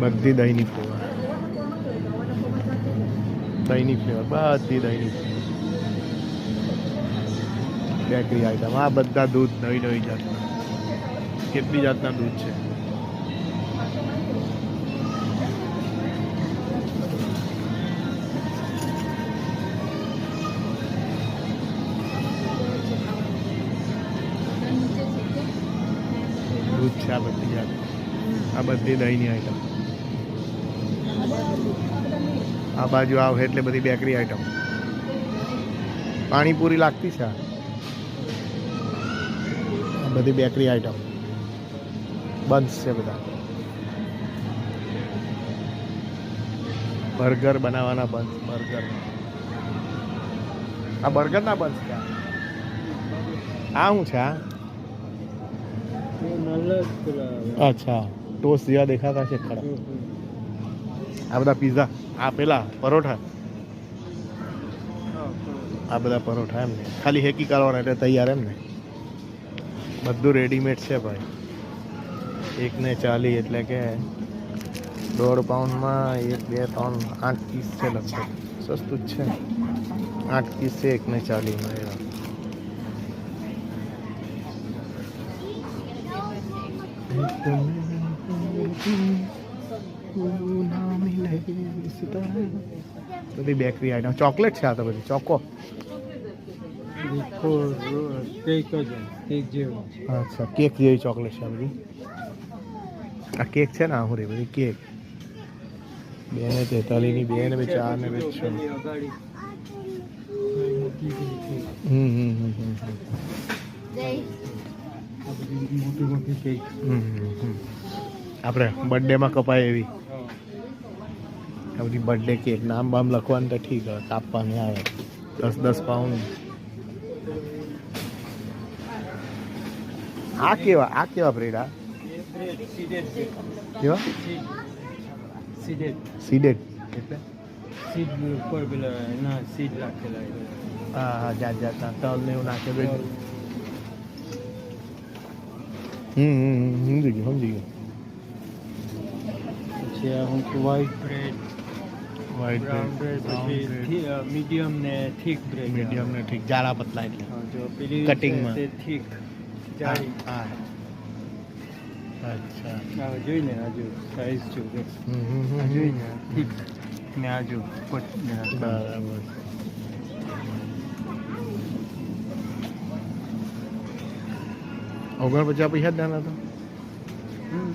બધી દહીંની flavour દહીંની flavour બધી દહીંની bakery item આ બધા દૂધ નવી નવી જાતના. કેટલી જાતના દૂધ છે? દૂધ છે આ બધી જાત આ બધી દહીંની આઈટમ આ બાજુ આવે એટલે બધી બેકરી આઈટમ પાણીપુરી લાગતી છે આ. બધી બેકરી આઈટમ બંધ છે બધા. બર્ગર બનાવવાના બંધ બર્ગર. આ બર્ગરના બંધ છે આ. આ શું છે આ? અચ્છા ટોસ જેવા દેખાતા છે ખરા. આ બધા પીઝા આ પેલા પરોઠા. આ બધા પરોઠા એમ ને. ખાલી હેકી કરવાના એટલે તૈયાર એમ ને. બધું રેડીમેડ છે ભાઈ. એકને ચાલી એટલે કે દોઢ પાઉન્ડમાં એક, બે, ત્રણ, આઠ પીસ છે લગભગ. સસ્તું જ છે. આઠ પીસ છે એકને ચાલીમાં એવા. બધી બેકરી આઈટમ ચોકલેટ છે આ તો બધી. ચોકો અચ્છા કેક જેવી ચોકલેટ છે બધી. આ કેક છે ને આહુરી બધી કેક બે ને તેતાલીસની બે ને ચાર ને છ. હમ હમ હમ હમ. આપણે બર્થડેમાં કપાય એવી. બધી બર્થડે કેક નામ બામ લખવાનું તો ઠીક હવે કાપવાની આવે દસ દસ પાઉન્ડ આ કેવા આ કેવા બ્રેડ આ કેવા સીડેડ એટલે હા હા જાત જાતના તલ ને એવું નાખે બે હમ હમ હમ સમજી ગયું સમજી ગયું white bread white brown bread પછી મીડિયમ ને થીક બ્રેડ મીડિયમ ને ઠીક જાડા પતલા એટલે જો પેલી Cutting માં. તે થીક જાડી હા અચ્છા આ જોઈને આજુ સાઈઝ જો દેખ. હમ હમ હમ આ હમ. જોઈને થીક ને આજુ પટ ને આ બરાબર ઓગણપચાસ પૈસા જ દાના તો હમ.